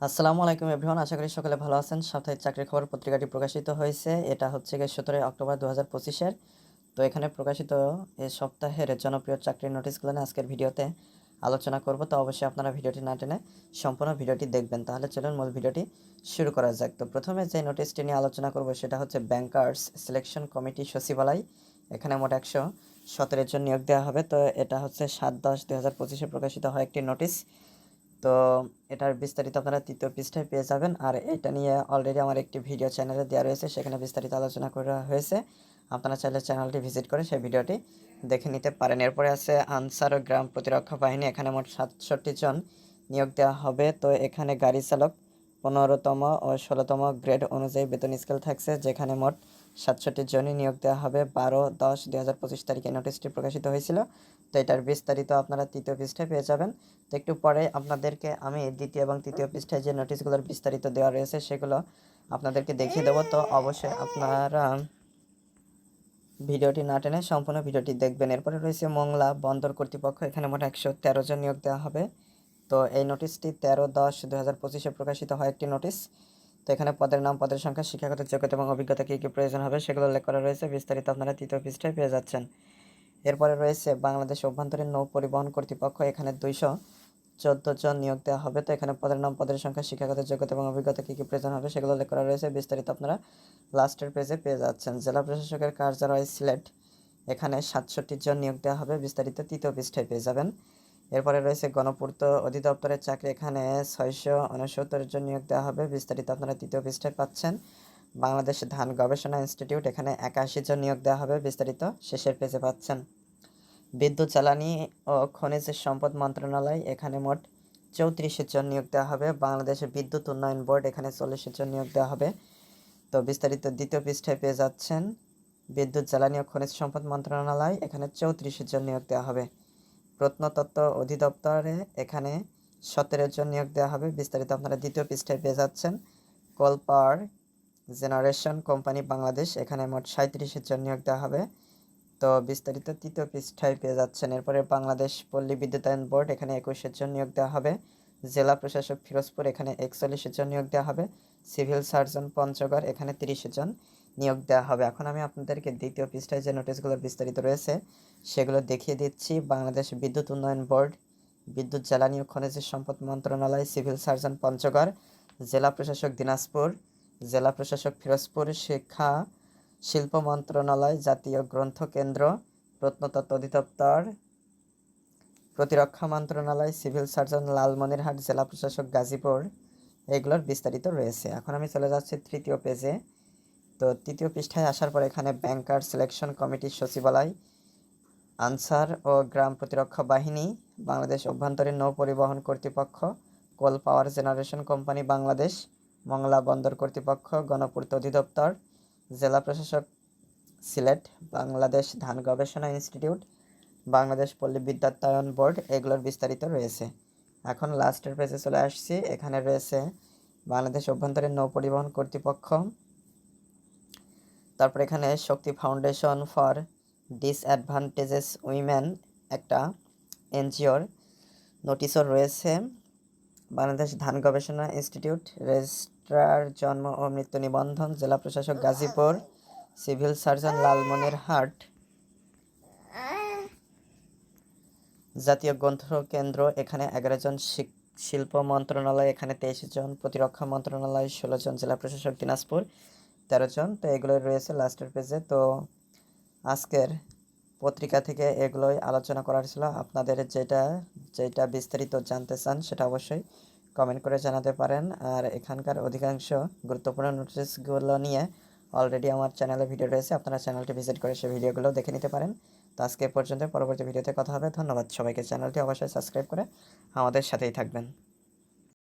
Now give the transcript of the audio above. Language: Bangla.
আসসালামু আলাইকুম এভরিওয়ান, আশা করি সকলে ভালো আছেন। সাপ্তাহিক চাকরির খবর পত্রিকাটি প্রকাশিত হয়েছে। এটা হচ্ছে গিয়ে সতেরোই অক্টোবর দু হাজার পঁচিশের। তো এখানে প্রকাশিত এই সপ্তাহের জনপ্রিয় চাকরির নোটিশগুলো নিয়ে আজকের ভিডিওতে আলোচনা করব। তো অবশ্যই আপনারা ভিডিওটি না টেনে সম্পূর্ণ ভিডিওটি দেখবেন। তাহলে চলুন মূল ভিডিওটি শুরু করা যাক। তো প্রথমে যে নোটিশটি নিয়ে আলোচনা করব সেটা হচ্ছে ব্যাংকার্স সিলেকশন কমিটি সচিবালয়। এখানে মোট একশো সতেরো জন নিয়োগ দেওয়া হবে। তো এটা হচ্ছে সাত দশ দু হাজার পঁচিশে প্রকাশিত হয় একটি নোটিশ। তো এটার বিস্তারিত আপনারা তৃতীয় পৃষ্ঠায় পেয়ে যাবেন। আর এটা নিয়ে অলরেডি আমার একটি ভিডিও চ্যানেলে দেওয়া রয়েছে, সেখানে বিস্তারিত আলোচনা করা হয়েছে। আপনারা চাইলে চ্যানেলটি ভিজিট করে সেই ভিডিওটি দেখে নিতে পারেন। এরপরে আছে আনসার ও গ্রাম প্রতিরক্ষা বাহিনী, এখানে মোট সাতষট্টি জন নিয়োগ দেওয়া হবে। তো এখানে গাড়ি চালক পনেরোতম ও ষোলোতম গ্রেড অনুযায়ী বেতন স্কেল থাকছে, যেখানে মোট সাতষট্টি জনই নিয়োগ দেওয়া হবে, বারো দশ দুই হাজার পঁচিশ তারিখে নোটিশটি প্রকাশিত হয়েছিল। তো এটার বিস্তারিত আপনারা তৃতীয় পৃষ্ঠায় পেয়ে যাবেন। তো একটু পরে আপনাদেরকে আমি দ্বিতীয় এবং তৃতীয় পৃষ্ঠায় যে নোটিশগুলোর বিস্তারিত দেওয়া রয়েছে সেগুলো আপনাদেরকে দেখিয়ে দেবো। তো অবশ্যই আপনারা ভিডিওটি না টেনে সম্পূর্ণ ভিডিওটি দেখবেন। এরপরে রয়েছে মংলা বন্দর কর্তৃপক্ষ, এখানে মোট একশো তেরো জন নিয়োগ দেওয়া হবে। তো এই নোটিশটি তেরো দশ দু হাজার পঁচিশে প্রকাশিত হয় একটি নোটিশ। তো এখানে পদের নাম, পদের সংখ্যা, শিক্ষাগত যোগ্যতা এবং অভিজ্ঞতা কী কী প্রয়োজন হবে সেগুলো উল্লেখ করা রয়েছে। বিস্তারিত আপনারা তৃতীয় পৃষ্ঠায় পেয়ে যাচ্ছেন। এরপরে রয়েছে বাংলাদেশ অভ্যন্তরীণ নৌ পরিবহন কর্তৃপক্ষ, এখানে দুইশো চোদ্দ জন নিয়োগ দেওয়া হবে। তো এখানে পদের নাম, পদের সংখ্যা, শিক্ষাগত যোগ্যতা এবং অভিজ্ঞতা কী কী প্রয়োজন হবে সেগুলো উল্লেখ করা রয়েছে। বিস্তারিত আপনারা লাস্টের পেজে পেয়ে যাচ্ছেন। জেলা প্রশাসকের কার্যালয় সিলেট, এখানে সাতষট্টি জন নিয়োগ দেওয়া হবে। বিস্তারিত তৃতীয় পৃষ্ঠায় পেয়ে যাবেন। এরপরে রয়েছে গণপূর্ত অধিদপ্তরের চাকরি। এখানে ছয়শো উনসত্তর জন নিয়োগ দেওয়া হবে। বিস্তারিত আপনারা তৃতীয় পৃষ্ঠায় পাচ্ছেন। বাংলাদেশ ধান গবেষণা ইনস্টিটিউট, এখানে একাশি জন নিয়োগ দেওয়া হবে। বিস্তারিত শেষের পেজে পাচ্ছেন। বিদ্যুৎ, জ্বালানি ও খনিজ সম্পদ মন্ত্রণালয়, এখানে মোট চৌত্রিশ জন নিয়োগ দেওয়া হবে। বাংলাদেশের বিদ্যুৎ উন্নয়ন বোর্ড, এখানে চল্লিশ জন নিয়োগ দেওয়া হবে। তো বিস্তারিত দ্বিতীয় পৃষ্ঠায় পেয়ে যাচ্ছেন। বিদ্যুৎ, জ্বালানি ও খনিজ সম্পদ মন্ত্রণালয়, এখানে চৌত্রিশ জন নিয়োগ দেওয়া হবে। প্রত্নতত্ত্ব অধিদপ্তরে এখানে সতেরো জন নিয়োগ দেওয়া হবে। বিস্তারিত আপনারা দ্বিতীয় পৃষ্ঠায় পেয়ে যাচ্ছেন। Coal power generation company Bangladesh, এখানে মোট সাঁত্রিশের জন নিয়োগ দেওয়া হবে। তো বিস্তারিত তৃতীয় পৃষ্ঠায় পেয়ে যাচ্ছেন। এরপরে বাংলাদেশ পল্লী বিদ্যুতায়ন বোর্ড, এখানে একুশের জন নিয়োগ দেওয়া হবে। জেলা প্রশাসক ফিরোজপুর, এখানে একচল্লিশের জন নিয়োগ দেওয়া হবে। সিভিল সার্জন পঞ্চগড়, এখানে তিরিশের জন। নিয়োগ দেওয়া হবে। এখন আমি আপনাদেরকে দ্বিতীয় পৃষ্ঠায় যে নোটিশগুলো বিস্তারিত রয়েছে, সেগুলো দেখিয়ে দিচ্ছি। বাংলাদেশ বিদ্যুৎ উন্নয়ন বোর্ড, বিদ্যুৎ, জ্বালানি ও খনিজ সম্পদ মন্ত্রণালয়, সিভিল সার্জন পঞ্চগড়, জেলা প্রশাসক দিনাজপুর, জেলা প্রশাসক ফিরোজপুর, শিক্ষা, শিল্প মন্ত্রণালয়, জাতীয় গ্রন্থ কেন্দ্র, প্রত্নতত্ত্ব অধিদপ্তর, প্রতিরক্ষা মন্ত্রণালয়, সিভিল সার্জন লালমনিরহাট, জেলা প্রশাসক গাজীপুর। এগুলোর বিস্তারিত রয়েছে। এখন আমি চলে যাচ্ছি তৃতীয় পেজে। তো তৃতীয় পৃষ্ঠায় আসার পর এখানে ব্যাংকার সিলেকশন কমিটির সচিবালয়, আনসার ও গ্রাম প্রতিরক্ষা বাহিনী, বাংলাদেশ অভ্যন্তরীণ নৌ পরিবহন কর্তৃপক্ষ, coal power generation company Bangladesh, Mongla বন্দর কর্তৃপক্ষ, গণপূর্ত অধিদপ্তর, জেলা প্রশাসক সিলেট, বাংলাদেশ ধান গবেষণা ইনস্টিটিউট, বাংলাদেশ পল্লী বিদ্যায়ন বোর্ড, এগুলোর বিস্তারিত রয়েছে। এখন লাস্টের পেজে চলে আসছি। এখানে রয়েছে বাংলাদেশ অভ্যন্তরীণ নৌ পরিবহন কর্তৃপক্ষ তারপর এখানে Shakti foundation for disadvantages women একটা এনজিওর নোটিশও রয়েছে। বাংলাদেশ ধান গবেষণা ইনস্টিটিউট রেজিস্ট্রার জন্ম ও মৃত্যু নিবন্ধন, জেলা প্রশাসক গাজীপুর সিভিল সার্জন লালমনিরহাট জাতীয় গ্রন্থ কেন্দ্র এখানে এগারো জন শিল্প মন্ত্রণালয়, এখানে তেইশ জন প্রতিরক্ষা মন্ত্রণালয়, ষোলো জন জেলা প্রশাসক দিনাজপুর। তেরো জন, তো এগুলোই রয়েছে লাস্টের পেজে তো আজকের পত্রিকা থেকে এগুলোই আলোচনা করার ছিল। আপনাদের যেটা যেটা বিস্তারিত জানতে চান সেটা অবশ্যই কমেন্ট করে জানাতে পারেন। আর এখানকার অধিকাংশ গুরুত্বপূর্ণ নোটিশগুলো নিয়ে অলরেডি আমার চ্যানেলে ভিডিও রয়েছে। আপনারা চ্যানেলটি ভিজিট করে সেই ভিডিওগুলো দেখে নিতে পারেন। তো আজকে পর্যন্ত পরবর্তী ভিডিওতে কথা হবে। ধন্যবাদ সবাইকে। চ্যানেলটি অবশ্যই সাবস্ক্রাইব করে আমাদের সাথেই থাকবেন।